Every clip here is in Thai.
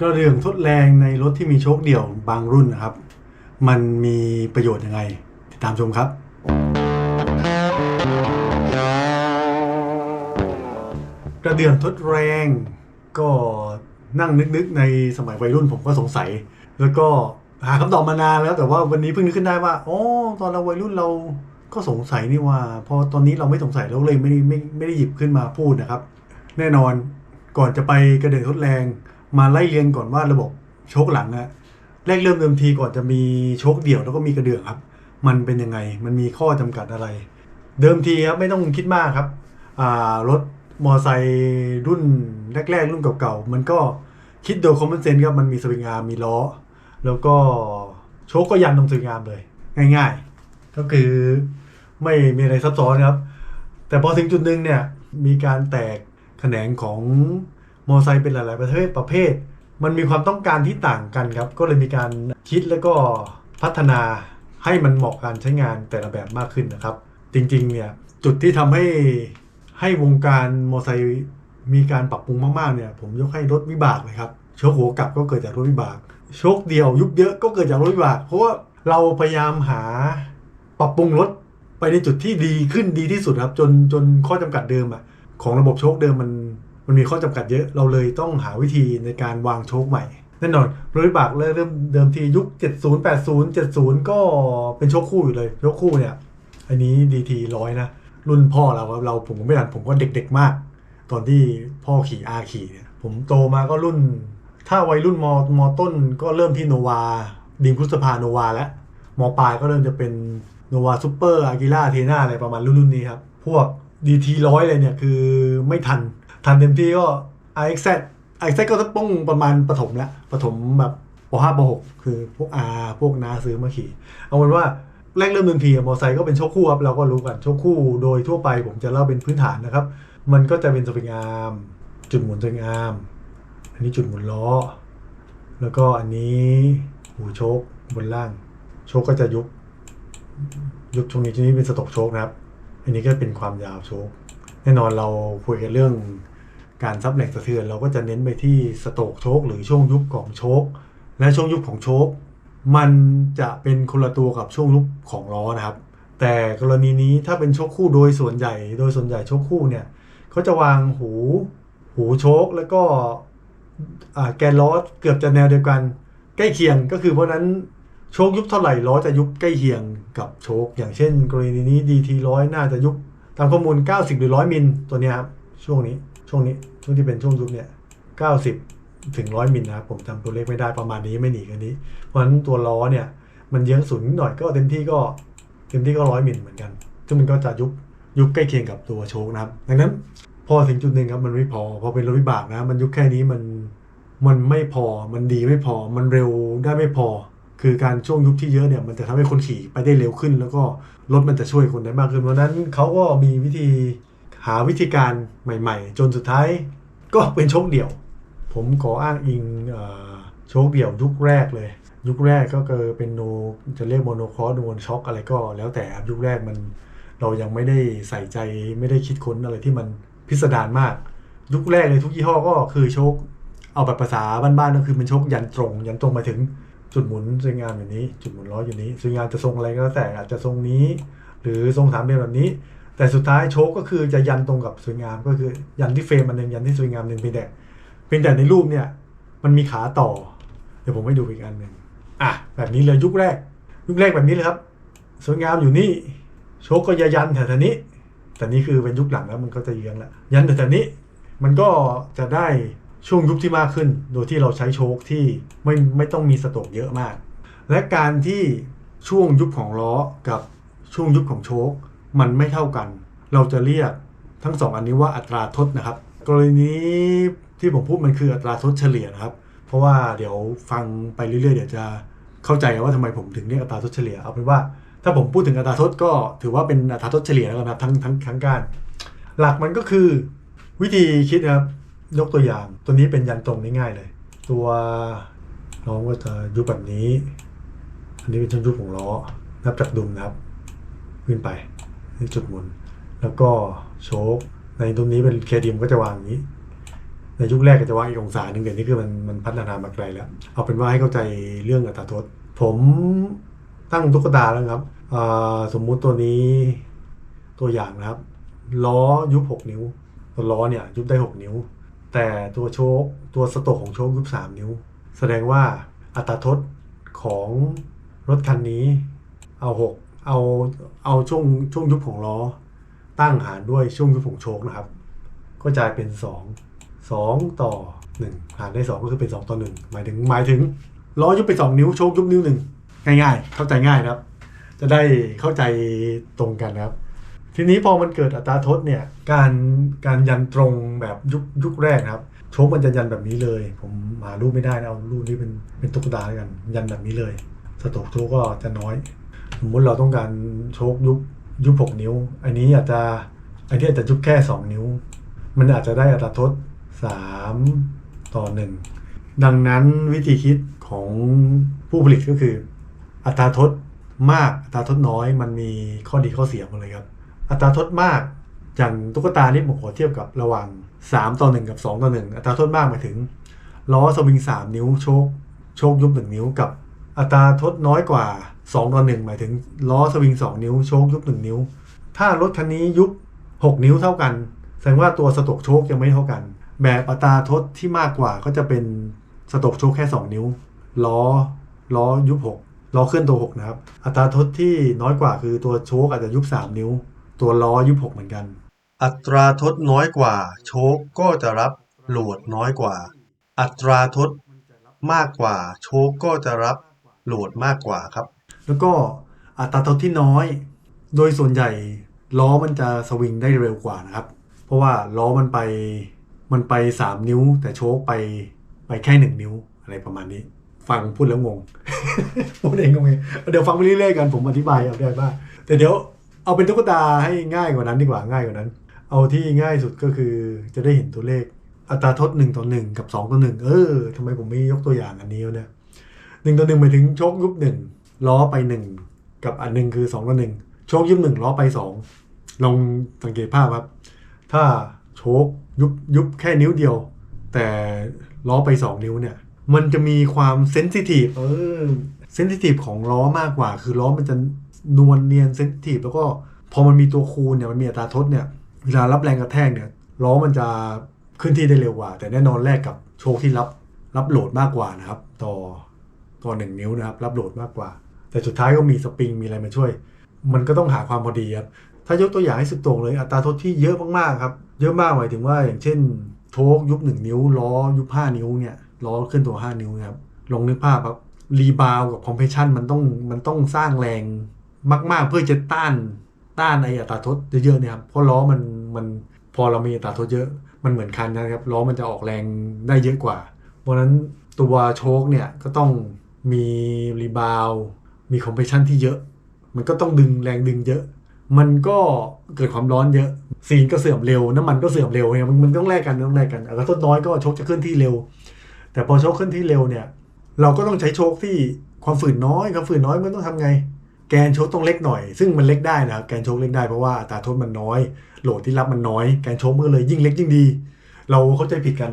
กระเดื่องทดแรงในรถที่มีโชคเดี่ยวบางรุ่นนะครับ มันมีประโยชน์ยังไง ติดตามชมครับ กระเดื่องทดแรงก็นั่งนึกๆในสมัยวัยรุ่นผมก็สงสัย แล้วก็หาคำตอบมานานแล้ว แต่ว่าวันนี้เพิ่งนึกขึ้นได้ว่าอ๋อตอนเราวัยรุ่นเราก็สงสัยนี่ว่า พอตอนนี้เราไม่สงสัยเราเลยไม่ได้ไม่ไม่ได้หยิบขึ้นมาพูดนะครับ แน่นอนก่อนจะไปกระเดื่องทดแรง มาไล่เรียงก่อนว่าระบบโชคหลังอะแรกเริ่มเดิมทีก่อนจะมีโชคเดี่ยวแล้วก็มีกระเดื่องครับ มันเป็นยังไงมันมีข้อจำกัดอะไร เดิมทีครับไม่ต้องคิดมากครับอ่ารถมอไซค์รุ่นแรกๆ รุ่นเก่าๆ มันก็คิดโดยคอมมอนเซนส์ครับมันมีสวิงอาร์มมีล้อ แล้วก็โชคก็ยันตรงสวิงอาร์มเลย ง่ายๆ ก็คือไม่มีอะไรซับซ้อนครับ แต่พอถึงจุดหนึ่งเนี่ยมีการแตกแขนงของ มอไซค์เป็นหลาย ๆ ประเภทประเภท มันมีความต้องการที่ต่างกันครับ ก็เลยมีการคิดแล้วก็พัฒนาให้มันเหมาะการใช้งานแต่ละแบบมากขึ้นนะครับ จริง ๆ เนี่ยจุดที่ทำให้ให้วงการมอไซค์มีการปรับปรุงมาก ๆ เนี่ยผมยกให้รถวิบากเลยครับโชคหัวกลับก็เกิดจากรถวิบาก โชคเดียวยุบเยอะก็เกิดจากรถวิบาก เพราะว่าเราพยายามหาปรับปรุงรถไปในจุดที่ดีขึ้นดีที่สุดครับ จนจนข้อจำกัดเดิมอะของระบบโชคเดิมมัน มันมีข้อจำกัดเยอะเราเลยต้องหาวิธีในการวางโชคใหม่แน่นอนรถวิบากเริ่มเดิมทียุค 70 80 70 ก็เป็นโชคคู่อยู่เลยโชคคู่เนี่ย อันนี้ดีทีร้อยนะ รุ่นพ่อเราครับเราผมไม่ทันผมก็เด็กๆมาก ตอนที่พ่อขี่อาขี่เนี่ยผมโตมาก็รุ่น ถ้าวัยรุ่นมมต้นก็เริ่มที่โนวาดิมพุทธภาโนวาแล้วมปลายก็เริ่มจะเป็นโนวาซูเปอร์อากิล่าเทน่าอะไรประมาณรุ่นๆนี้ครับ พวกดีทีร้อยเลยเนี่ยคือไม่ทัน ทันเต็มที่ก็ RXZ RXZ ก็ต้องป้องประมาณปฐมแล้วปฐมแบบป .5 ป .6 คือพวก R พวกนาซื้อมาขี่ เอาเป็นว่าแรกเริ่มเดิมทีอะมอไซค์ก็เป็นโชคคู่ครับเราก็รู้กันโชคคู่โดยทั่วไปผมจะเล่าเป็นพื้นฐานนะครับ มันก็จะเป็นสปริงอาร์มจุดหมุนสปริงอาร์มอันนี้จุดหมุนล้อ แล้วก็อันนี้หูโชคบนล่าง โชคก็จะยุบยุบตรงนี้ตรงนี้เป็นสต็อกโชคนะครับ อันนี้ก็เป็นความยาวโชค น่นอนเราคุยกันเรื่องการซับแรงสะเทือน เราก็จะเน้นไปที่สโตกโชคหรือช่วงยุบของโชคและช่วงยุบของโชคมันจะเป็นคนละตัวกับช่วงยุบของล้อนะครับ แต่กรณีนี้ถ้าเป็นโชคคู่โดยส่วนใหญ่ โดยส่วนใหญ่โชคคู่เนี่ยเขาจะวางหูหูโชคแล้วก็แกนล้อเกือบจะแนวเดียวกัน ใกล้เคียงก็คือเพราะนั้นโชคยุบเท่าไหร่ล้อจะยุบใกล้เคียงกับโชคอย่างเช่น กรณีนี้ DT ร้อยน่าจะยุบ ตามข้อมูล 90 หรือ 100 มิลตัวนี้ครับ ช่วงนี้ช่วงนี้ช่วงที่เป็นช่วงยุบเนี่ย 90 ถึง 100 มิลนะครับ ผมจำตัวเลขไม่ได้ประมาณนี้ไม่หนีกันนี้ เพราะฉะนั้นตัวล้อเนี่ย มันเยื้องศูนย์หน่อยก็เต็มที่ก็เต็มที่ก็ร้อยมิลเหมือนกัน ซึ่งมันก็จะยุบยุบใกล้เคียงกับตัวโชคนะครับ ดังนั้นพอถึงจุดหนึ่งครับมันไม่พอ พอเป็นรถวิบากนะ มันยุบแค่นี้มันมันไม่พอมันดีไม่พอมันเร็วได้ไม่พอ คือการช่วงยุบที่เยอะเนี่ยมันจะทำให้คนขี่ไปได้เร็วขึ้น แล้วก็รถมันจะช่วยคนได้มากขึ้นเพราะนั้นเขาก็มีวิธีหาวิธีการใหม่ ๆ จนสุดท้ายก็เป็นโชคเดี่ยว ผมขออ้างอิงโชคเดี่ยวยุคแรกเลย ยุคแรกก็คือเป็นโนจะเรียกโมโนคอร์ดโมนช็อคอะไรก็ แล้วแต่ยุคแรกมันเรายังไม่ได้ใส่ใจไม่ได้คิดค้นอะไรที่มันพิสดารมาก ยุคแรกเลยทุกยี่ห้อก็คือโชคเอาแบบภาษาบ้านๆก็คือเป็นโชคยันตรง ยันตรงมาถึง จุดหมุนสวยงามอยู่นี้ จุดหมุนล้ออยู่นี้สวยงามจะทรงอะไรก็แล้วแต่อาจจะทรงนี้ หรือทรงสามเหลี่ยมแบบนี้ แต่สุดท้ายโชคก็คือจะยันตรงกับสวยงามก็คือยันที่เฟรมอันหนึ่งยันที่สวยงามหนึ่งเพียงแต่เพียงแต่ในรูปเนี่ยมันมีขาต่อ เดี๋ยวผมให้ดูอีกอันหนึ่งอะแบบนี้เลยยุคแรก ยุคแรกแบบนี้เลยครับ สวยงามอยู่นี่โชคก็ยันแถวนี้แต่นี่คือเป็นยุคหลังแล้วมันก็จะเยื้องแล้วยันแถวนี้มันก็จะได้ ช่วงยุคที่มากขึ้น โดยที่เราใช้โชคที่ไม่ไม่ต้องมีสโตรกเยอะมาก และการที่ช่วงยุบของล้อกับช่วงยุบของโชคมันไม่เท่ากัน เราจะเรียกทั้งสองอันนี้ว่าอัตราทดนะครับ กรณีที่ผมพูดมันคืออัตราทดเฉลี่ยนะครับ เพราะว่าเดี๋ยวฟังไปเรื่อยๆ เดี๋ยวจะเข้าใจว่าทำไมผมถึงเรียกอัตราทดเฉลี่ยเอาเป็นว่าถ้าผมพูดถึงอัตราทดก็ถือว่าเป็นอัตราทดเฉลี่ยแล้วกันนะครับทั้งทั้งทั้งกานหลักมันก็คือวิธีคิดนะครับ ยกตัวอย่าง ตัวนี้เป็นยันตรงง่ายๆเลย ตัวน้องก็จะยุบแบบนี้ อันนี้เป็นช่วงยุบของล้อ นับจากดุมนะครับ ขึ้นไปนี่จุดหมุน แล้วก็โชคในตรงนี้เป็นเคดีมก็จะวางอย่างนี้ ในยุคแรกก็จะว่าอีกองศาหนึ่งเดี๋ยวนี้คือมันมันพัฒนามาไกลแล้ว เอาเป็นว่าให้เข้าใจเรื่องอัตราทษผมตั้งตุ๊กตาแล้วครับ สมมุติตัวนี้ตัวอย่างนะครับ ล้อยุบ 6 นิ้ว ตัวล้อเนี่ยยุบได้ 6 นิ้ว แต่ตัวโชคตัวสโตกของโชคยุบ3 นิ้ว แสดงว่าอัตราทดของรถคันนี้ เอา6เอาเอาช่วงช่วงยุบของล้อ ตั้งหารด้วยช่วงยุบของโชคนะครับ ก็จะเป็น 2 2 ต่อ 1 หารได้ 2 ก็คือเป็น 2 ต่อ 1 หมายถึงหมายถึงล้อยุบไป 2 นิ้วโชคยุบนิ้วหนึ่งง่ายๆ เข้าใจง่ายนะครับ จะได้เข้าใจตรงกันนะครับ ทีนี้พอมันเกิดอัตราทดเนี่ยการการยันตรงแบบยุคยุคแรกครับโชคมันจะยันแบบนี้เลย ผมหารูปไม่ได้นะเอารูปนี้เป็นเป็นตุ๊กตาแล้วกัน ยันแบบนี้เลยสโตกโชคก็จะน้อย สมมติเราต้องการโชคยุบยุบหกนิ้ว อันนี้อาจจะอันนี้อาจจะยุบแค่สองนิ้ว มันอาจจะได้อัตราทดสามต่อหนึ่งดังนั้นวิธีคิดของผู้ผลิตก็คือ อัตราทดมากอัตราทดน้อยมันมีข้อดีข้อเสียหมดเลยครับ อัตราทดมากอย่างตุ๊กตานี่ผมขอเทียบกับระหว่าง 3 ต่อ 1 กับ 2 ต่อ 1 อัตราทดมากหมายถึงล้อสวิง 3 นิ้วโชคโชคยุบ 1 นิ้วกับอัตราทดน้อยกว่า 2 ต่อ 1 หมายถึงล้อสวิง 2 นิ้วโชคยุบ 1 นิ้ว ถ้ารถคันนี้ยุบ 6 นิ้วเท่ากัน แสดงว่าตัวสตอกโชคยังไม่เท่ากัน แบบอัตราทดที่มากกว่าก็จะเป็นสตอกโชคแค่ 2 นิ้ว ล้อล้อยุบ 6 ล้อเคลื่อนตัว 6 นะครับ อัตราทดที่น้อยกว่าคือตัวโชคอาจจะยุบ 3 นิ้ว ตัวล้อยุบ6เหมือนกัน อัตราทดน้อยกว่า โชคก็จะรับโหลดน้อยกว่า อัตราทดมากกว่า โชคก็จะรับโหลดมากกว่าครับ แล้วก็อัตราทดที่น้อย โดยส่วนใหญ่ล้อมันจะสวิงได้เร็วกว่านะครับ เพราะว่าล้อมันไปมันไป 3 นิ้ว แต่โชคไปไปแค่ 1 นิ้วอะไรประมาณนี้ ฟังพูดแล้วงงพูดเองงงเองเดี๋ยวฟังไปเรื่อยๆกันผมอธิบายเอาได้บ้างแต่เดี๋ยว เอาเป็นตุ๊กตาให้ง่ายกว่านั้นดีกว่าง่ายกว่านั้น เอาที่ง่ายสุดก็คือจะได้เห็นตัวเลขอัตราทด1ต่อ1กับ 2 ต่อ 1 เออทำไมผมไม่ยกตัวอย่างอันนี้วะเนี่ยหนึ่งต่อหนึ่งหมายถึงโชคยุบหนึ่งล้อไปหนึ่งกับอันหนึ่งคือสองต่อหนึ่งโชคยุบหนึ่งล้อไปสองลองสังเกตภาพครับ ถ้าโชคยุบยุบแค่นิ้วเดียว แต่ล้อไป2นิ้วเนี่ย มันจะมีความเซนซิทีฟเออเซนซิทีฟของล้อมากกว่า คือล้อมันจะ นวลเนียนเซนซิทีฟแล้วก็พอมันมีตัวคูณเนี่ยมันมีอัตราทดเนี่ยเวลารับแรงกระแทกเนี่ยล้อมันจะขึ้นที่ได้เร็วกว่า แต่แน่นอนแลกกับโชคที่รับรับโหลดมากกว่านะครับ ต่อต่อหนึ่งนิ้วนะครับ รับโหลดมากกว่า แต่สุดท้ายก็มีสปริงมีอะไรมาช่วย มันก็ต้องหาความพอดีครับถ้ายกตัวอย่างให้สุดโต่งเลยอัตราทดที่เยอะมากๆครับ เยอะมากหมายถึงว่าอย่างเช่น โชคยุบหนึ่งนิ้ว ล้อยุบห้านิ้วเนี่ยล้อขึ้นตัวห้านิ้วนะครับลองนึกภาพครับรีบาวกับคอมเพรสชันมันต้องมันต้องสร้างแรง มาก ๆ เพื่อจะต้านต้านไออัตราทดเยอะๆเนี่ยครับเพราะล้อมันมันพอเรามีอัตราทดเยอะ มันเหมือนคันนะครับล้อมันจะออกแรงได้เยอะกว่า เพราะฉะนั้นตัวโชคเนี่ยก็ต้องมีรีบาวมีคอมเพรสชันที่เยอะ มันก็ต้องดึงแรงดึงเยอะ มันก็เกิดความร้อนเยอะซีนก็เสื่อมเร็วน้ำมันก็เสื่อมเร็วเนี่ยมันมันต้องแลกกันต้องแลกกันอัตราทดน้อยก็โชคจะเคลื่อนที่เร็ว แต่พอโชคเคลื่อนที่เร็วเนี่ย เราก็ต้องใช้โชคที่ความฝืนน้อยความฝืนน้อยมันต้องทำไง แกนโชคต้องเล็กหน่อย ซึ่งมันเล็กได้นะครับแกนโชคเล็กได้เพราะว่าตาโทษมันน้อย โหลดที่รับมันน้อย แกนโชคมันเลยยิ่งเล็กยิ่งดี เราเข้าใจผิดกัน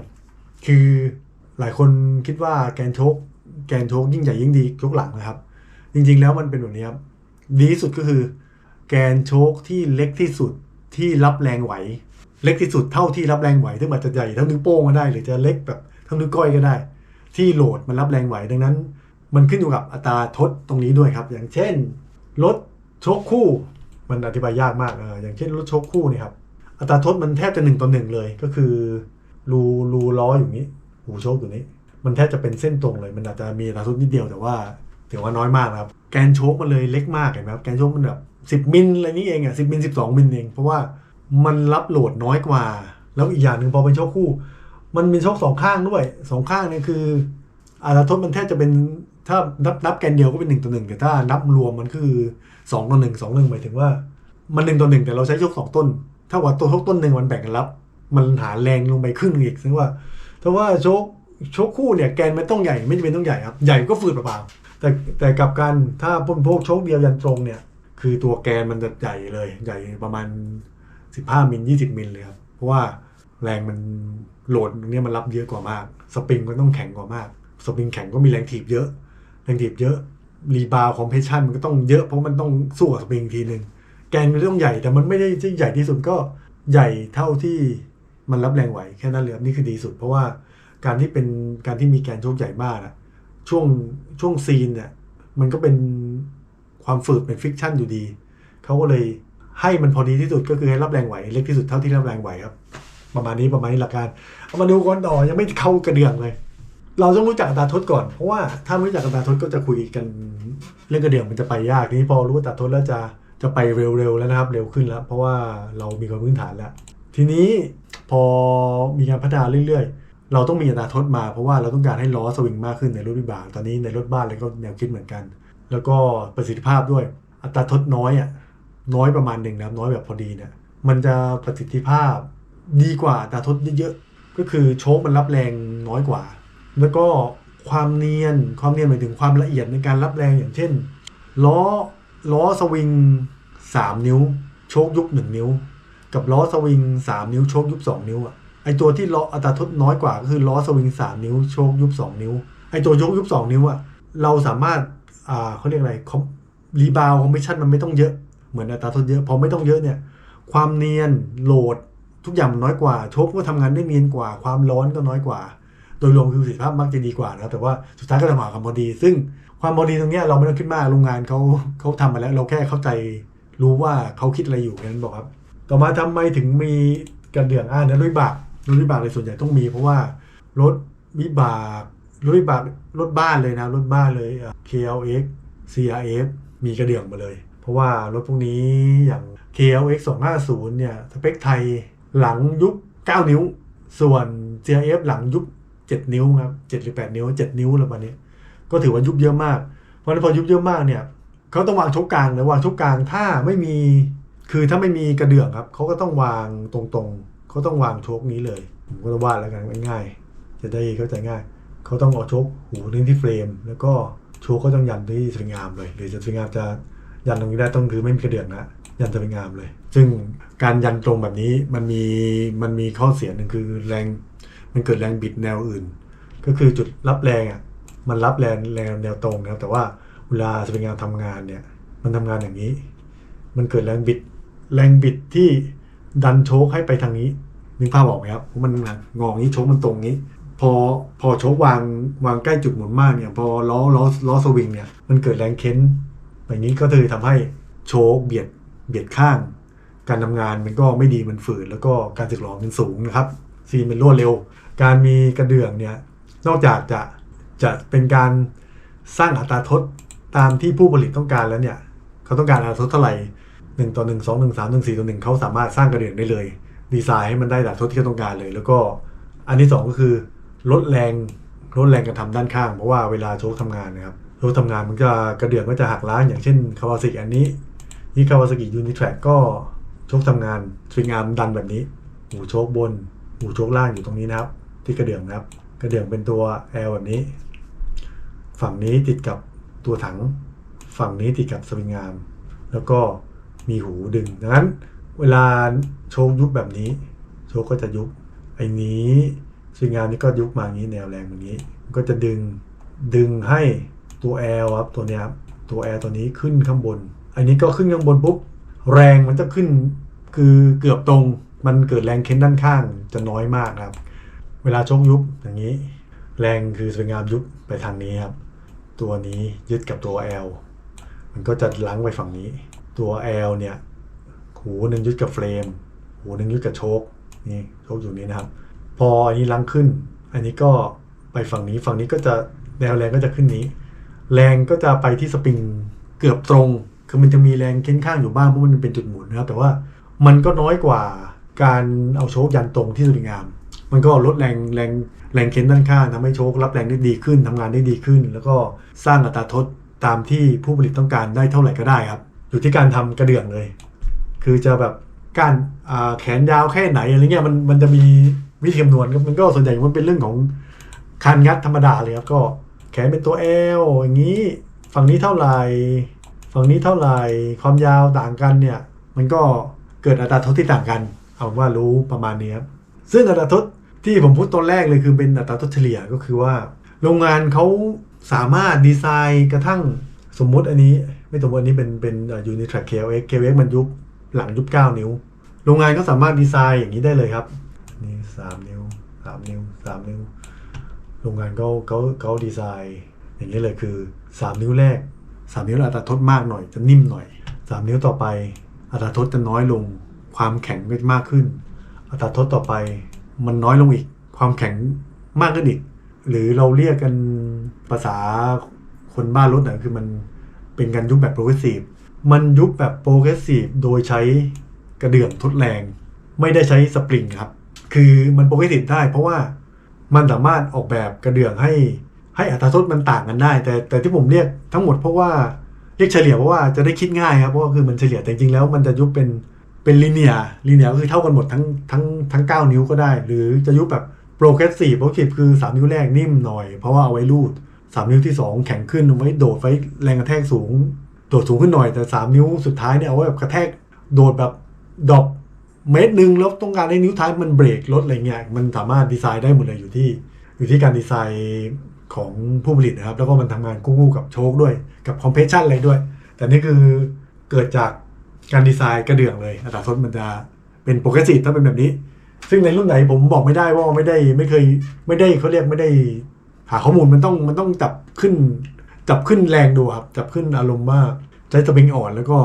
คือหลายคนคิดว่าแกนโชคแกนโชคยิ่งใหญ่ยิ่งดีโชคหลังนะครับ จริงๆแล้วมันเป็นแบบนี้ครับดีที่สุดก็คือ แกนโชคที่เล็กที่สุดที่รับแรงไหว เล็กที่สุดเท่าที่รับแรงไหวซึ่งอาจจะใหญ่เท่านิ้วโป้งก็ได้ หรือจะเล็กแบบเท่านิ้วก้อยก็ได้ ที่โหลดมันรับแรงไหวดังนั้น มันขึ้นอยู่กับอัตราทดตรงนี้ด้วยครับ อย่างเช่น รถโชคคู่ มันอธิบายยากมากเอออย่างเช่นรถโชคคู่นี่ครับอัตราทดมันแทบจะหนึ่งต่อหนึ่งเลยก็คือ รูรูล้ออยู่นี้ หูโชคอยู่นี้ มันแทบจะเป็นเส้นตรงเลย มันอาจจะมีอัตราทดนิดเดียวแต่ว่าถือว่าน้อยมากนะครับ แกนโชคมันเลยเล็กมากเห็นไหมครับแกนโชคมันแบบสิบมิลอะไรนี้เองอะสิบมิลสิบสองมิลเองเพราะว่ามันรับโหลดน้อยกว่า แล้วอีกอย่างหนึ่งพอเป็นโชคคู่ มันมีโชคสองข้างด้วยสองข้างเนี่ยคืออัตราทดมันแทบจะเป็น ถ้านับนับแกนเดียวก็เป็นหนึ่งต่อหนึ่งแต่ถ้านับรวมมันคือสองต่อหนึ่งสองหนึ่งหมายถึงว่า มันหนึ่งต่อหนึ่งแต่เราใช้โชคสองต้น ถ้าว่าตัวโชคต้นหนึ่งมันแบ่งกันรับ มันหาแรงลงไปครึ่งอีกซึ่งว่าถ้าว่าโชคโชคคู่เนี่ยแกนไม่ต้องใหญ่ไม่จำเป็นต้องใหญ่ครับใหญ่ก็ฝืดเปล่าแต่แต่กับกันถ้าพวกพวกโชคเดียวยันตรงเนี่ย คือตัวแกนมันจะใหญ่เลย ใหญ่ประมาณ15มิล20มิลเลยครับเพราะว่าแรงมันโหลดตรงเนี้ยมันรับเยอะกว่ามาก สปริงก็ต้องแข็งกว่ามาก สปริงแข็งก็มีแรงถีบเยอะ แรงถีบเยอะรีบาวคอมเพรสชันมันก็ต้องเยอะเพราะมันต้องสู้กับสปริงทีหนึ่งแกนมันต้องใหญ่แต่มันไม่ได้ที่ใหญ่ที่สุดก็ใหญ่เท่าที่มันรับแรงไหวแค่นั้นเลยนี่คือดีสุด เพราะว่าการที่เป็นการที่มีแกนโชคใหญ่มากอะช่วงช่วงซีนเนี่ยมันก็เป็นความฝืดเป็นฟิกชันอยู่ดีเขาก็เลยให้มันพอดีที่สุดก็คือให้รับแรงไหวเล็กที่สุดเท่าที่รับแรงไหวครับ ประมาณนี้ประมาณนี้หลักการเอามาดูกันต่อยังไม่เข้ากระเดื่องเลย เราต้องรู้จักอัตราทดก่อน เพราะว่าถ้าไม่รู้จักอัตราทดก็จะคุยกันเรื่องกระเดื่องมันจะไปยากทีนี้พอรู้อัตราทดแล้วจะจะไปเร็วๆแล้วนะครับ เร็วขึ้นแล้ว เพราะว่าเรามีความพื้นฐานแล้ว ทีนี้พอมีการพัฒนาเรื่อยๆ เราต้องมีอัตราทดมาเพราะว่าเราต้องการให้ล้อสวิงมากขึ้นในรถวิบากตอนนี้ในรถบ้านเลยก็แนวคิดเหมือนกัน แล้วก็ประสิทธิภาพด้วยอัตราทดน้อยอะน้อยประมาณหนึ่งนะครับน้อยแบบพอดีเนี่ยมันจะประสิทธิภาพดีกว่าอัตราทดเยอะๆก็คือโชคมันรับแรงน้อยกว่า แล้วก็ความเนียนความเนียนหมายถึงความละเอียดในการรับแรงอย่างเช่น ล้อล้อสวิง 3 นิ้ว โชคยุบ 1 นิ้ว กับล้อสวิง 3 นิ้ว โชคยุบ 2 นิ้วอะไอตัวที่ล้ออัตราทดน้อยกว่าก็คือล้อสวิง 3 นิ้ว โชคยุบ 2 นิ้วไอตัวโชคยุบ 2 นิ้วอะเราสามารถอ่าเขาเรียกอะไรรีบาวคอมมิชชั่นมันไม่ต้องเยอะเหมือนอัตราทดเยอะพอไม่ต้องเยอะเนี่ยความเนียนโหลดทุกอย่างมันน้อยกว่า โชคก็ทำงานได้เนียนกว่า ความร้อนก็น้อยกว่า ดยรวมคือประสิทธิภาพมักจะดีกว่านะแต่ว่าสุดท้ายก็ต้องหาความพอดี ซึ่งความพอดีตรงนี้เราไม่ต้องคิดมากโรงงานเขาเขาทำมาแล้ว เราแค่เข้าใจรู้ว่าเขาคิดอะไรอยู่แค่นั้นบอกครับ ต่อมาทำไมถึงมีกระเดื่องอ่านรถวิบากรถวิบากเลยส่วนใหญ่ต้องมี เพราะว่ารถวิบากรถวิบากรถบ้านเลยนะรถบ้านเลย KLX CRF มีกระเดื่องมาเลย เพราะว่ารถพวกนี้อย่าง KLX 250เนี่ยสเปคไทยหลังยุบ9 นิ้ว ส่วน CRF หลังยุบ 7 นิ้วครับ7หรือ 8 นิ้ว 7 นิ้วอะไรประมาณนี้ก็ถือว่ายุบเยอะมาก เพราะฉะนั้นพอยุบเยอะมากเนี่ยเขาต้องวางชกกลางเลยวางชกกลางถ้าไม่มีคือถ้าไม่มีกระเดื่องครับเขาก็ต้องวางตรงๆเขาต้องวางชคนี้เลยผมก็จะวาดแล้วกันง่ายๆจะได้เข้าใจง่ายเขาต้องเอาชคหูนึงที่เฟรม แล้วก็โชคก็ต้องยันที่สวยงามเลย หรือจะสวยงามจะยันตรงนี้ได้ต้องคือไม่มีกระเดื่องนะยันสวยงามเลย ซึ่งการยันตรงแบบนี้มันมีมันมีข้อเสียหนึ่งคือแรง มันเกิดแรงบิดแนวอื่น ก็คือจุดรับแรงอะมันรับแรงแรงแนวตรงนะครับแต่ว่าเวลาสปริงงานทำงานเนี่ยมันทำงานอย่างนี้ มันเกิดแรงบิดแรงบิดที่ดันโชคให้ไปทางนี้นึกภาพออกไหมครับเพรามันงออย่างนี้โชคมันตรงนี้ พอพอโชควางวางใกล้จุดหมุนมากเนี่ย พอล้อล้อล้อสวิงเนี่ยมันเกิดแรงเค้นแบบนี้ก็เลยทำให้โชคเบียดเบียดข้าง การทำงานมันก็ไม่ดีมันฝืดแล้วก็การสึกหลอมันสูงนะครับ ซีนมันรวดเร็ว การมีกระเดื่องเนี่ยนอกจากจะจะเป็นการสร้างอัตราทดตามที่ผู้ผลิตต้องการแล้วเนี่ยเขาต้องการอัตราทดเท่าไหร่หนึ่งต่อหนึ่งสองหนึ่งสามหนึ่งสี่ต่อหนึ่งเขาสามารถสร้างกระเดื่องได้เลย ดีไซน์ให้มันได้อัตราทดที่เขาต้องการเลย แล้วก็อันที่สองก็คือลดแรงลดแรงการทำด้านข้างเพราะว่าเวลาโชคทำงานนะครับโชคทำงานมันจะกระเดื่องก็จะหักล้างอย่างเช่นคาวาซิกอันนี้นี่คาวาซากิยูนิแทร็กก็โชคทำงานสวิงอาร์มดันแบบนี้หูโชคบน หูโชคล่างอยู่ตรงนี้นะครับ ที่กระเดื่องนะครับ กระเดื่องเป็นตัว L แบบนี้ ฝั่งนี้ติดกับตัวถัง ฝั่งนี้ติดกับสวิงอาม แล้วก็มีหูดึงดังนั้นเวลาโชคยุบแบบนี้ โชคก็จะยุบไอ้นี้สวิงอามนี่ก็ยุบมาอย่างนี้แนวแรงแบบนี้ ก็จะดึงดึงให้ตัว L ครับตัวนี้ครับตัว L ตัวนี้ขึ้นข้างบน อันนี้ก็ขึ้นข้างบนปุ๊บแรงมันจะขึ้นคือเกือบตรง มันเกิดแรงเค้นด้านข้างจะน้อยมากครับ เวลาชกยุบอย่างนี้ แรงคือสวยงามยุบไปทางนี้ครับ ตัวนี้ยึดกับตัว L มันก็จะล้างไปฝั่งนี้ ตัว L เนี่ยหูหนึ่งยึดกับเฟรม หูหนึ่งยึดกับโชคนี่โชคอยู่นี้นะครับ พออันนี้ล้างขึ้น อันนี้ก็ไปฝั่งนี้ฝั่งนี้ก็จะแนวแรงก็จะขึ้นนี้ แรงก็จะไปที่สปริงเกือบตรง คือมันจะมีแรงเค้นข้างอยู่บ้างเพราะมันเป็นจุดหมุนนะครับ แต่ว่ามันก็น้อยกว่า การเอาโชคยันตรงที่สวยงาม มันก็ลดแรงแรงแรงเค้นด้านข้างทำให้โชครับแรงได้ดีขึ้นทำงานได้ดีขึ้น แล้วก็สร้างอัตราทดตามที่ผู้ผลิตต้องการได้เท่าไหร่ก็ได้ครับ อยู่ที่การทำกระเดื่องเลย คือจะแบบการแขนยาวแค่ไหนอะไรเงี้ยมันมันจะมีวิธีคำนวณครับมันก็ส่วนใหญ่มันเป็นเรื่องของคันงัดธรรมดาเลยครับก็แขนเป็นตัว L อย่างนี้ฝั่งนี้เท่าไหร่ฝั่งนี้เท่าไหร่ความยาวต่างกันเนี่ย มันก็เกิดอัตราทดที่ต่างกัน เอาว่ารู้ประมาณนี้ครับซึ่งอัตราทดที่ผมพูดตอนแรกเลยคือเป็นอัตราทดเฉลี่ยก็คือว่า โรงงานเขาสามารถดีไซน์กระทั่งสมมุติอันนี้ ไม่สมมติอันนี้เป็นเป็นยูนิทรัคเคเอ็กเคเอ็กมันยุบหลังยุบ 9 นิ้ว โรงงานก็สามารถดีไซน์อย่างนี้ได้เลยครับนี่สามนิ้วสามนิ้วสามนิ้ว โรงงานเขาเขาเขาดีไซน์อย่างนี้เลยคือ 3 นิ้วแรก 3 นิ้วอัตราทดมากหน่อยจะนิ่มหน่อย 3 นิ้วต่อไปอัตราทดจะน้อยลง ความแข็งก็จะมากขึ้น อัตราทดต่อไปมันน้อยลงอีก ความแข็งมากขึ้นอีก หรือเราเรียกกันภาษาคนบ้านรถนะคือมันเป็นการยุบแบบโปรเกรสซีฟมันยุบแบบโปรเกรสซีฟโดยใช้กระเดื่องทดแรง ไม่ได้ใช้สปริงครับ คือมันโปรเกรสซีฟได้ เพราะว่ามันสามารถออกแบบกระเดื่องให้ให้อัตราทดมันต่างกันได้ แต่แต่ที่ผมเรียกทั้งหมดเพราะว่าเรียกเฉลี่ยเพราะว่าจะได้คิดง่ายครับเพราะว่าคือมันเฉลี่ยแต่จริงๆแล้ว มันจะยุบเป็น เป็นลีเนียลีเนียก็คือเท่ากันหมดทั้งทั้งทั้ง9นิ้วก็ได้ หรือจะยุบแบบโปรเกรสซีฟโปรเกรสซีฟคือ 3 นิ้วแรกนิ่มหน่อย เพราะว่าเอาไว้รูด 3 นิ้วที่ 2 แข็งขึ้นเอาไว้โดดไว้แรงกระแทกสูง โดดสูงขึ้นหน่อยแต่ 3 นิ้วสุดท้ายเนี่ยเอาไว้แบบกระแทกโดดแบบดรอปเมตรหนึ่งแล้วต้องการให้นิ้วท้ายมันเบรกลดอะไรเงี้ยมันสามารถดีไซน์ได้หมดเลยอยู่ที่ อยู่ที่การดีไซน์ของผู้ผลิตนะครับ แล้วก็มันทำงานคู่กับโชคด้วย กับคอมเพรสชันอะไรด้วย แต่นี่คือเกิดจาก การดีไซน์กระเดื่องเลยอัตราทดมันจะเป็นปกติถ้าเป็นแบบนี้ ซึ่งในรุ่นไหนผมบอกไม่ได้ว่าไม่ได้ไม่เคยไม่ได้เขาเรียกไม่ได้ หาข้อมูลมันต้องมันต้องจับขึ้น จับขึ้นแรงดูครับ จับขึ้นอารมณ์ว่าใช้สปริงอ่อนแล้วก็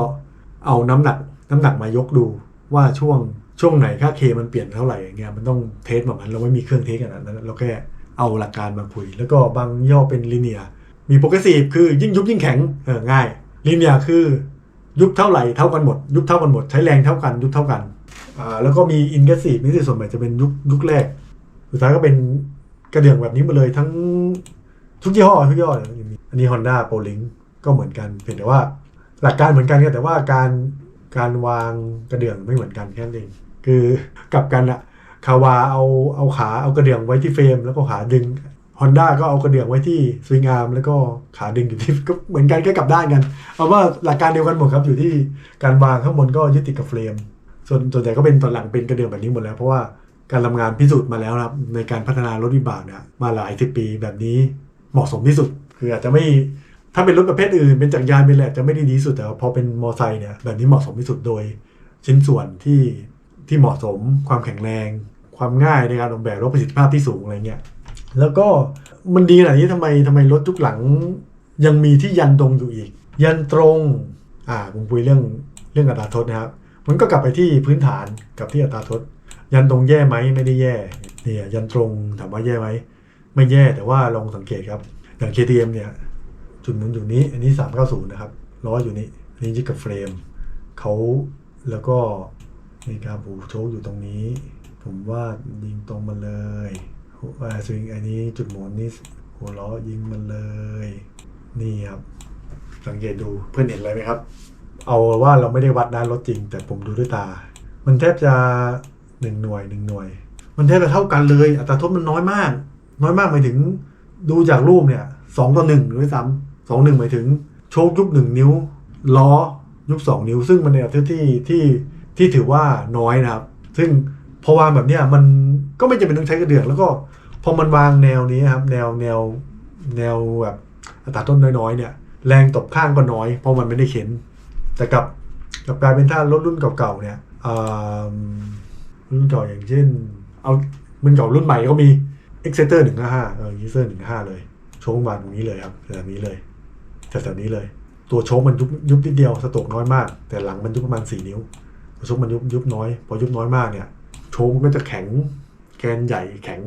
เอาน้ำหนัก น้ำหนักมายกดูว่าช่วงช่วงไหนค่าเคมันเปลี่ยนเท่าไหร่อย่างเงี้ยมันต้องเทสแบบนั้นเราไม่มีเครื่องเทสขนาดนั้นเราแค่เอาหลักการมาคุย แล้วก็บางย่อเป็นลีเนียมีโปรเกรสซีฟคือยิ่งยุบยิ่งแข็งเออง่ายลีเนียคือ ยุบเท่าไหร่เท่ากันหมด ยุบเท่ากันหมด ใช้แรงเท่ากัน ยุบเท่ากันอ่าแล้วก็มีอินเกสซีฟนี่สส่วนใหญ่จะเป็นยุคยุคแรก สุดท้ายก็เป็นกระเดื่องแบบนี้มาเลยทั้งทุกยี่ห้อทุกยี่ห้ออันนี้ Honda p o Link ก็เหมือนกันเพียงแต่ว่าหลักการเหมือนกันแต่ว่าการการวางกระเดื่องไม่เหมือนกันแค่นั้นเองคือกลับกันอะคาวาเอาเอาขาเอากระเดื่องไว้ที่เฟรม แล้วก็ขาดึง Honda ก็เอากระเดื่องไว้ที่สวิงอาร์มแล้วก็ขาดึงอยู่ที่ก็เหมือนกันแค่กลับด้านกัน เอาว่าหลักการเดียวกันหมดครับอยู่ที่การวางข้างบนก็ยึดติดกับเฟรม ส่วนส่วนใหญ่ก็เป็นตอนหลังเป็นกระเดื่องแบบนี้หมดแล้วเพราะว่าการทำงานพิสูจน์มาแล้วนะครับในการพัฒนารถวิบากเนี่ยมาหลายสิบปีแบบนี้เหมาะสมที่สุด คืออาจจะไม่ถ้าเป็นรถประเภทอื่นเป็นจักรยานเป็นอะไรจะไม่ได้ดีที่สุดแต่พอเป็นมอไซค์เนี่ยแบบนี้เหมาะสมที่สุดโดย ชิ้นส่วนที่ที่เหมาะสมความแข็งแรง ความง่ายในการออกแบบรถประสิทธิภาพที่สูงอะไรเงี้ย แล้วก็มันดีขนาดนี้ทำไมทำไมรถทุกหลังยังมีที่ยันตรงอยู่อีก ยันตรงอ่าผมคุยเรื่องเรื่องอัตราทดนะครับ มันก็กลับไปที่พื้นฐานกับที่อัตราทด ยันตรงแย่ไหมไม่ได้แย่เนี่ยยันตรงถามว่าแย่ไหมไม่แย่แต่ว่าลองสังเกตครับ อย่าง KTM เนี่ยจุดหมุนอยู่นี้อันนี้ 390 นะครับล้ออยู่นี้อันนี้ยึดกับเฟรมเขาแล้วก็มีการผูโชคอยู่ตรงนี้ ผมว่ายิงตรงมาเลย สวิงอันนี้จุดหมุนนี่หัวล้อยิงมันเลย นี่ครับ สังเกตดูเพื่อนเห็นอะไรไหมครับ เอาว่าเราไม่ได้วัดด้านรถจริง แต่ผมดูด้วยตา มันแทบจะหนึ่งหน่วยหนึ่งหน่วย มันแทบจะเท่ากันเลย อัตราทดมันน้อยมาก น้อยมากหมายถึงดูจากรูปเนี่ยสองต่อหนึ่งหรือซ้ำสองหนึ่งหมายถึง โชคยุบหนึ่งนิ้ว ล้อยุบสองนิ้ว ซึ่งมันในอัตราที่ที่ที่ถือว่าน้อยนะครับ ซึ่ง พอวางแบบเนี้ยมันก็ไม่จำเป็นต้องใช้กระเดื่องแล้วก็พอมันวางแนวนี้ครับ แนวแนวแนวแบบอัตราต้นน้อยๆเนี่ย แรงตบข้างก็น้อย เพราะมันไม่ได้เข็น แต่กับกับกลายเป็นถ้ารถรุ่นเก่าๆเนี่ยรุ่นเก่าอย่างเช่น เอามันเก่ารุ่นใหม่ก็มี Exciter 155เออ Exciter 155 เลย โชว์วางตรงนี้เลยครับแบบนี้เลยแถวๆนี้เลย ตัวโชว์มันยุบยุบนิดเดียวสโตกน้อยมาก แต่หลังมันยุบประมาณ 4 นิ้วตัวโชว์มันยุบยุบน้อย พอยุบน้อยมากเนี่ย มันก็จะแข็งแกนใหญ่แข็ง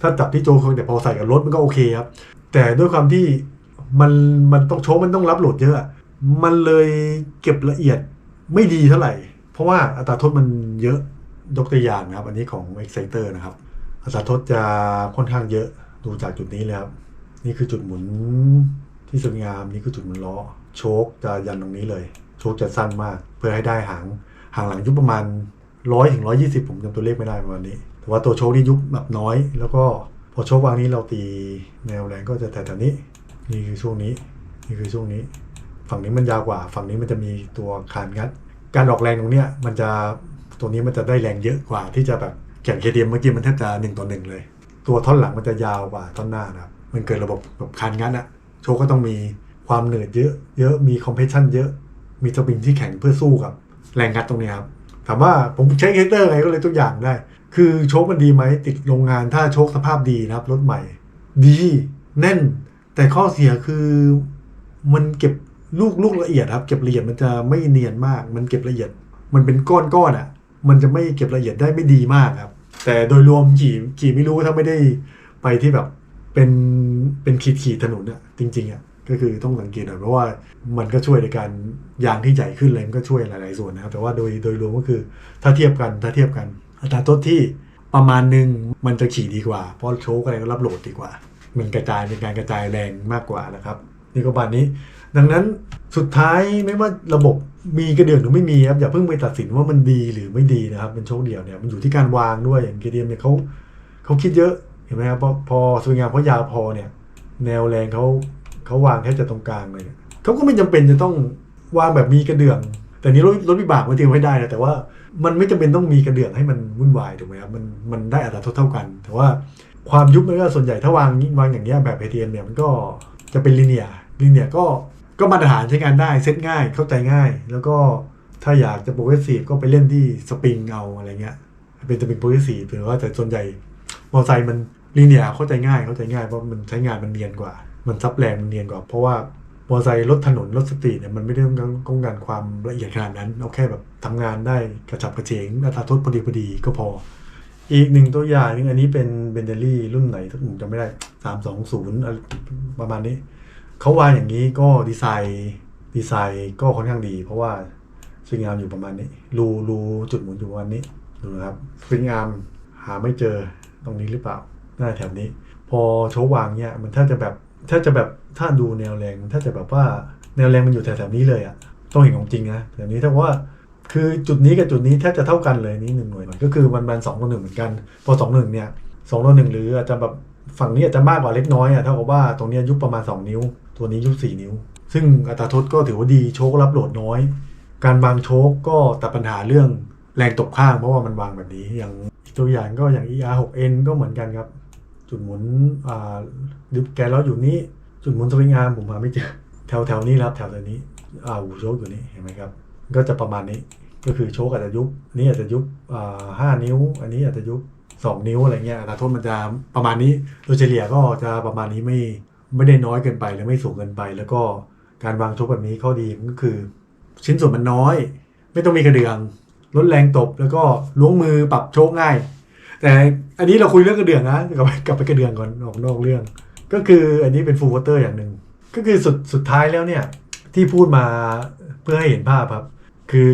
ถ้าจับที่โจคือแต่พอใส่กับรถมันก็โอเคครับ แต่ด้วยความที่มันมันต้องโชว์มันต้องรับโหลดเยอะ มันเลยเก็บละเอียดไม่ดีเท่าไหร่ เพราะว่าอัตราทดมันเยอะยกตัวอย่างนะครับ อันนี้ของ Exciter นะครับ อัตราทดจะค่อนข้างเยอะดูจากจุดนี้เลยครับนี่คือจุดหมุนที่สวยงามนี่คือจุดหมุนล้อโชคจะยันตรงนี้เลย โชคจะสั้นมาก เพื่อให้ได้หางหางหลังยุบประมาณ ร้อยถึงร้อยี่สิบผมจำตัวเลขไม่ได้ประมาณนี้ แต่ว่าตัวโชคนี่ยุบแบบน้อย แล้วก็พอโชควางนี้เราตีแนวแรงก็จะแถวๆนี้ นี่คือช่วงนี้ นี่คือช่วงนี้ ฝั่งนี้มันยาวกว่า ฝั่งนี้มันจะมีตัวคานงัด การออกแรงตรงเนี้ยมันจะตรงนี้มันจะได้แรงเยอะกว่าที่จะแบบอย่าง KTM เมื่อกี้มันแทบจะหนึ่งต่อหนึ่งเลย ตัวท่อนหลังมันจะยาวกว่าท่อนหน้านะครับมันเกิดระบบแบบคันงัดอะโชคก็ต้องมีความเหนื่อยเยอะ เยอะมีคอมเพรสชันเยอะ มีสปริงที่แข็งเพื่อสู้กับ แรงงัดตรงนี้ครับ ถามว่าผมใช้เคเตอร์อะไงก็เลยทุกอย่างได้ คือโชคมันดีไหมติดโรงงานถ้าโชคสภาพดีนะครับรถใหม่ ดีแน่น แต่ข้อเสียคือมันเก็บลูกลูกละเอียดครับ เก็บละเอียดมันจะไม่เนียนมาก มันเก็บละเอียด มันเป็นก้อนก้อนอะ มันจะไม่เก็บละเอียดได้ไม่ดีมากครับ แต่โดยรวมขี่ขี่ไม่รู้ถ้าไม่ได้ไปที่แบบเป็นเป็นขีดขีดถนนอะจริงๆอะ ก็คือต้องสังเกตหน่อยเพราะว่ามันก็ช่วยในการยางที่ใหญ่ขึ้นเลยมันก็ช่วยหลาย ๆ ส่วนนะครับแต่ว่าโดยโดยรวมก็คือถ้าเทียบกันถ้าเทียบกัน อัตราต้นที่ประมาณหนึ่งมันจะขี่ดีกว่า เพราะโชคอะไรก็รับโหลดดีกว่า มันกระจายเป็นการกระจายแรงมากกว่านะครับนี่ก็ประมาณนี้ ดังนั้นสุดท้ายไม่ว่าระบบมีกระเดื่องหรือไม่มีครับอย่าเพิ่งไปตัดสินว่ามันดีหรือไม่ดีนะครับเป็นโชคเดียวเนี่ยมันอยู่ที่การวางด้วยอย่างเกเดียมเนี่ยเขาเขาคิดเยอะเห็นไหมครับพอพอสวยงามเพราะยาวพอเนี่ย แนวแรงเขา เขาวางแค่จะตรงกลางเลยเขาก็ไม่จำเป็นจะต้องวางแบบมีกระเดื่อง แต่นี้รถรถวิบากมันเตรียมไว้ได้นะแต่ว่ามันไม่จำเป็นต้องมีกระเดื่องให้มันวุ่นวายถูกไหมครับมันมันได้อัตราโทษเท่ากัน แต่ว่าความยุบมันก็ส่วนใหญ่ถ้าวางวางอย่างเงี้ยแบบ ATM เนี่ยมันก็จะเป็นลิเนียลิเนียก็ก็มาตรฐานใช้งานได้เซ็ตง่ายเข้าใจง่าย แล้วก็ถ้าอยากจะโปรเกรสซีฟก็ไปเล่นที่สปริงเอาอะไรเงี้ยเป็นสปริงโปรเกรสซีฟหรือว่าแต่ส่วนใหญ่มอเตอร์ไซค์มันลีเนียเข้าใจง่ายเข้าใจง่ายเพราะมันใช้งานมันเนียนกว่า มันซับแรงมันเนียนกว่าเพราะว่ามอเตอร์ไซค์รถถนนรถสตรีทเนี่ยมันไม่ได้ต้องการต้องการความละเอียดขนาดนั้นเอาแค่แบบทำงานได้กระฉับกระเฉงอัตราโทษพอดีพอดีก็พอ อีกหนึ่งตัวอย่างนึงอันนี้เป็นเบนเดลี่รุ่นไหนถ้าผมจำไม่ได้สามสองศูนย์ประมาณนี้เขาวางอย่างนี้ก็ดีไซน์ดีไซน์ก็ค่อนข้างดี เพราะว่าสวยงามอยู่ประมาณนี้รูรูจุดหมุนอยู่ประมาณนี้ดูนะครับสวยงามหาไม่เจอตรงนี้หรือเปล่าน่าแถวนี้ พอโชว์วางเนี่ยมันถ้าจะแบบ ถ้าจะแบบถ้าดูแนวแรง ถ้าจะแบบว่าแนวแรงมันอยู่แถวๆนี้เลยอะต้องเห็นของจริงนะแถวนี้ถ้าว่าคือจุดนี้กับจุดนี้แทบจะเท่ากันเลยนี่หนึ่งหน่วยก็คือมันมันสองต่อหนึ่งเหมือนกันพอสองหนึ่งเนี่ยสองต่อหนึ่งหรืออาจจะแบบฝั่งนี้อาจจะมากกว่าเล็กน้อยอะเท่ากับว่าตรงเนี้ยยุบประมาณ 2 นิ้ว ตัวนี้ยุบ4 นิ้ว ซึ่งอัตราทษก็ถือว่าดีโชครับโหลดน้อย การวางโชคก็ตัดปัญหาเรื่องแรงตกข้างเพราะว่ามันวางแบบนี้ อย่างตัวอย่างก็อย่าง ER6N ก็เหมือนกันครับ จุดหมุนอ่าดิฟแกนล้ออยู่นี้ จุดหมุนสวิงอาร์มผมหาไม่เจอแถวแถวๆนี้ครับแถวแถวนี้อ่าหูโชคอยู่นี่เห็นไหมครับ ก็จะประมาณนี้ก็คือโชคอาจจะยุบอันนี้อาจจะยุบอ่าห้านิ้ว อันนี้อาจจะยุบสองนิ้วอะไรเงี้ยอัตราโทษมันจะประมาณนี้โดยเฉลี่ยก็จะประมาณนี้ไม่ไม่ได้น้อยเกินไปและไม่สูงเกินไป แล้วก็การวางโชคแบบนี้ข้อดีก็คือ ชิ้นส่วนมันน้อย ไม่ต้องมีกระเดืองลดแรงตบแล้วก็ล้วงมือปรับโชคง่าย แต่ อันนี้เราคุยเรื่องกระเดื่องนะกลับไปกลับไปกระเดื่องก่อนออกนอกเรื่อง ก็คืออันนี้เป็นฟูลวอเตอร์อย่างหนึ่งก็คือสุดสุดท้ายแล้วเนี่ยที่พูดมาเพื่อให้เห็นภาพครับ คือ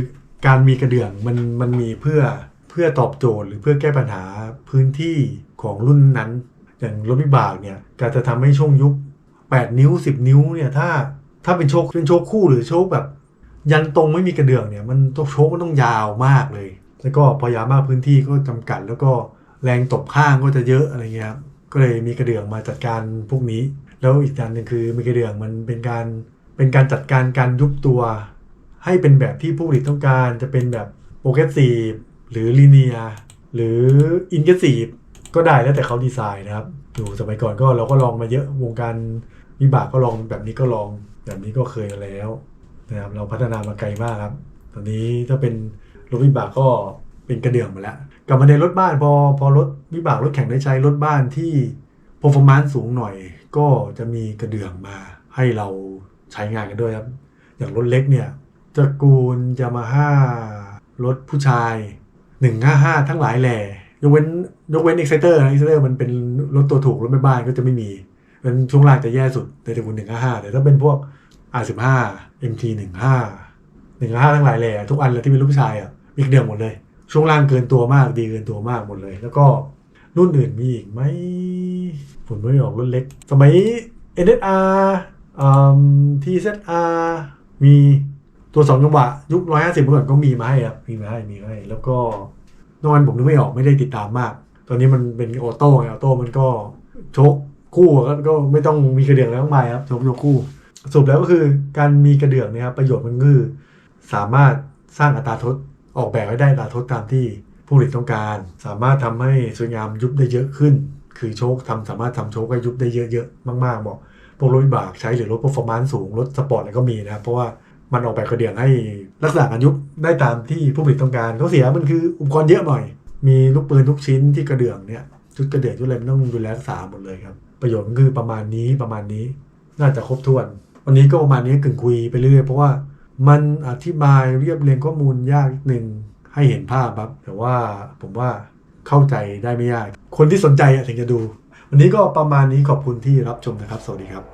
การมีกระเดื่องมันมันมีเพื่อเพื่อตอบโจทย์หรือเพื่อแก้ปัญหาพื้นที่ของรุ่นนั้น อย่างรถวิบากเนี่ยการจะทำให้ช่วงยุบ8นิ้ว 10 นิ้วเนี่ยถ้าถ้าเป็นโชคเป็นโชคคู่หรือโชคแบบ ยันตรงไม่มีกระเดื่องเนี่ยมันโชคมันต้องยาวมากเลย แล้วก็พอยาวมากพื้นที่ก็จำกัดแล้วก็ แรงตบข้างก็จะเยอะอะไรเงี้ยครับก็เลยมีกระเดื่องมาจัดการพวกนี้ แล้วอีกอย่างหนึ่งคือมีกระเดื่องมันเป็นการเป็นการจัดการการยุบตัว ให้เป็นแบบที่ผู้ผลิตต้องการจะเป็นแบบโปรเกรสซีฟหรือลีเนียหรืออินเกรสซีฟก็ได้แล้วแต่เขาดีไซน์นะครับอยู่สมัยก่อนก็เราก็ลองมาเยอะวงการวิบากก็ลองแบบนี้ก็ลองแบบนี้ก็เคยมาแล้วนะครับเราพัฒนามาไกลมากครับ ตอนนี้ถ้าเป็นรถวิบากก็เป็นกระเดื่องมาแล้ว กลับมาในรถบ้านพอพอรถวิบากรถแข่งได้ใช้รถบ้านที่ performance สูงหน่อย ก็จะมีกระเดื่องมาให้เราใช้งานกันด้วยครับ อย่างรถเล็กเนี่ยตระกูลยามาฮ่ารถผู้ชาย 155 ทั้งหลายแหล่ยกเว้นยกเว้น Exciter นะ Exciter มันเป็นรถตัวถูกรถแม่บ้านก็จะไม่มีเป็นช่วงล่างจะแย่สุดในตระกูล155 แต่ถ้าเป็นพวก R15 MT15 155 ทั้งหลายแหล่ทุกอันเลยที่เป็นรถผู้ชายอะมีกระเดื่องหมดเลย ช่วงล่างเกินตัวมากดีเกินตัวมากหมดเลย แล้วก็รุ่นอื่นมีอีกไหมผมไม่ออกรุ่นเล็ก สมัย NSR อืม TZR มีตัวสองจังหวะยุคร้อยห้าสิบเมื่อก่อนก็มีมาให้ครับมีมาให้มีมาให้ แล้วก็นอนผมนึกไม่ออกไม่ได้ติดตามมาก ตอนนี้มันเป็นออโต้ไงออโต้มันก็ชคคู่ก็ไม่ต้องมีกระเดื่องแล้วมากมายครับชคโชคคู่สรุปแล้วก็คือการมีกระเดื่องเนะครับประโยชน์มันคือสามารถสร้างอัตราทด ออกแบบให้ได้อัตราทดตามที่ผู้ผลิตต้องการ สามารถทำให้สวยงามยุบได้เยอะขึ้น คือโชคทำสามารถทำโชคให้ยุบได้เยอะๆมากๆบอกพวกรถวิบากใช้หรือรถ performance สูงรถสปอร์ตอะไรก็มีนะครับเพราะว่ามันออกแบบกระเดื่องให้ลักษณะการยุบได้ตามที่ผู้ผลิตต้องการเขาเสียมันคืออุปกรณ์เยอะหน่อย มีลูกปืนทุกชิ้นที่กระเดื่องเนี่ยชุดกระเดื่องชุดอะไรมันต้องดูแลรักษาหมดเลยครับ ประโยชน์ก็คือประมาณนี้ประมาณนี้ น่าจะครบถ้วน วันนี้ก็ประมาณนี้กึ่งคุยไปเรื่อยเพราะว่า มันอธิบายเรียบเรียงข้อมูลยากนิดนึงให้เห็นภาพครับ แต่ว่าผมว่าเข้าใจได้ไม่ยาก คนที่สนใจถึงจะดู วันนี้ก็ประมาณนี้ขอบคุณที่รับชมนะครับ สวัสดีครับ